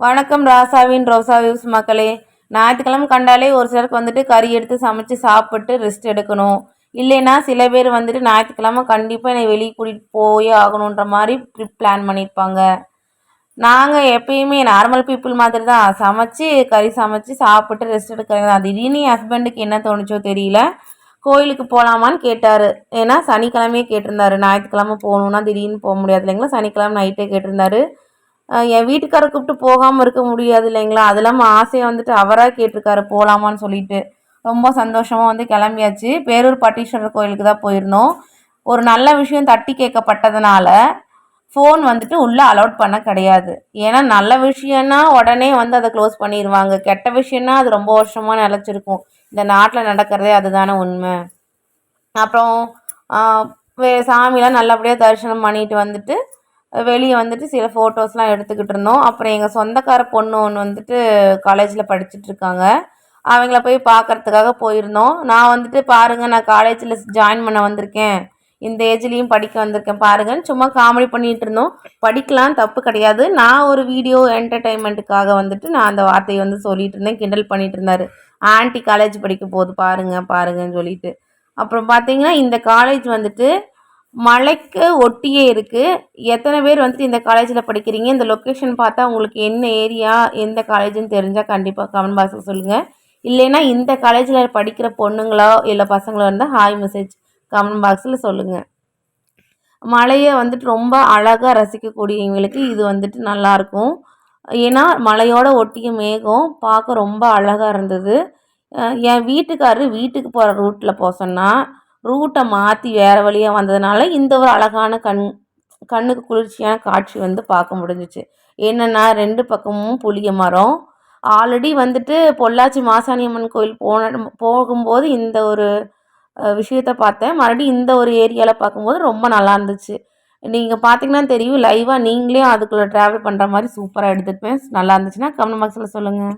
வணக்கம் ராசாவின் ரோசா வியூஸ் மக்களே. ஞாயிற்றுக்கிழமை கண்டாலே ஒரு சிலருக்கு வந்துட்டு கறி எடுத்து சமைச்சு சாப்பிட்டு ரெஸ்ட் எடுக்கணும். இல்லைன்னா சில பேர் வந்துட்டு ஞாயிற்றுக்கிழமை கண்டிப்பாக என்னை வெளியே கூட்டிகிட்டு போயே ஆகணுன்ற மாதிரி ட்ரிப் பிளான் பண்ணியிருப்பாங்க நாங்கள் எப்பயுமே நார்மல் பீப்புள் மாதிரி தான் சமைச்சு கறி சமைச்சு சாப்பிட்டு ரெஸ்ட் எடுக்கிறது தான். திடீர்னு என் ஹஸ்பண்டுக்கு என்ன தோணுச்சோ தெரியல. கோயிலுக்கு போகலாமான்னு கேட்டார். ஏன்னா சனிக்கிழமையே கேட்டிருந்தாரு. ஞாயிற்றுக்கிழமை போகணுன்னா திடீர்னு போக முடியாது இல்லைங்களா? சனிக்கிழமை நைட்டே கேட்டிருந்தாரு. என் வீட்டுக்காரை கூப்பிட்டு போகாமல் இருக்க முடியாது இல்லைங்களா? அது இல்லாமல் ஆசையை வந்துட்டு அவராக கேட்டிருக்காரு போகலாமான்னு சொல்லிட்டு. ரொம்ப சந்தோஷமாக வந்து கிளம்பியாச்சு. பேரூர் பட்டீஸ்வரர் கோயிலுக்கு தான் போயிருந்தோம். ஒரு நல்ல விஷயம் தட்டி கேட்கப்பட்டதுனால ஃபோன் வந்துட்டு உள்ளே அலோட் பண்ண கிடையாது. ஏன்னா நல்ல விஷயம்னா உடனே வந்து அதை க்ளோஸ் பண்ணிடுவாங்க கெட்ட விஷயம்னா அது ரொம்ப வருஷமாக நிலச்சிருக்கும். இந்த நாட்டில் நடக்கிறதே அதுதானே உண்மை. அப்புறம் சாமிலாம் நல்லபடியாக தரிசனம் பண்ணிட்டு வந்துட்டு வெளியே வந்துட்டு சில ஃபோட்டோஸ்லாம் எடுத்துக்கிட்டு இருந்தோம். அப்புறம் எங்கள் சொந்தக்கார பொண்ணு ஒன்று வந்துட்டு காலேஜில் படிச்சுட்ருக்காங்க அவங்கள போய் பார்க்குறதுக்காக போயிருந்தோம். நான் வந்துட்டு பாருங்கள் நான் காலேஜில் ஜாயின் பண்ண வந்திருக்கேன். இந்த ஏஜ்லேயும் படிக்க வந்திருக்கேன். பாருங்கன்னு சும்மா காமெடி பண்ணிகிட்டு இருந்தோம். படிக்கலாம் தப்பு கிடையாது. நான் ஒரு வீடியோ என்டர்டைன்மெண்ட்டுக்காக வந்துட்டு நான் அந்த வார்த்தையை வந்து சொல்லிகிட்டு இருந்தேன். கிண்டல் பண்ணிகிட்டு இருந்தார். ஆன்டி காலேஜ் படிக்க போகுது பாருங்கள் பாருங்கன்னு சொல்லிட்டு. அப்புறம் பார்த்தீங்கன்னா இந்த காலேஜ் வந்துட்டு மலைக்கு ஒட்டியே இருக்குது எத்தனை பேர் வந்துட்டு இந்த காலேஜில் படிக்கிறீங்க? இந்த லொக்கேஷன் பார்த்தா உங்களுக்கு என்ன ஏரியா எந்த காலேஜுன்னு தெரிஞ்சால் கண்டிப்பாக கமெண்ட் பாக்ஸில் சொல்லுங்கள் இல்லைன்னா இந்த காலேஜில் படிக்கிற பொண்ணுங்களோ இல்லை பசங்களோ இருந்தால் ஹாய் மெசேஜ் கமெண்ட் பாக்ஸில் சொல்லுங்கள் மலையை வந்துட்டு ரொம்ப அழகாக ரசிக்கக்கூடியவங்களுக்கு இது வந்துட்டு நல்லாயிருக்கும் ஏன்னா மலையோட ஒட்டிய மேகம் பார்க்க ரொம்ப அழகாக இருந்தது. என் வீட்டுக்காரரு வீட்டுக்கு போகிற ரூட்டில் போக சொன்னால் ரூட்டை மாற்றி வேறு வழியாக வந்ததுனால இந்த ஒரு அழகான கண் கண்ணுக்கு குளிர்ச்சியான காட்சி வந்து பார்க்க முடிஞ்சிச்சு. என்னென்னா ரெண்டு பக்கமும் புளிய மரம். ஆல்ரெடி வந்துட்டு பொள்ளாச்சி மாசாணியம்மன் கோயில் போன போகும்போது இந்த ஒரு விஷயத்த பார்த்தேன். மறுபடியும் இந்த ஒரு ஏரியாவில் பார்க்கும்போது ரொம்ப நல்லா இருந்துச்சு. நீங்கள் பார்த்தீங்கன்னா தெரியும் லைவாக நீங்களே அதுக்குள்ளே ட்ராவல் பண்ணுற மாதிரி சூப்பராக எடுத்துருப்பேன் நல்லா இருந்துச்சுன்னா கமெண்ட் பாக்ஸில் சொல்லுங்கள்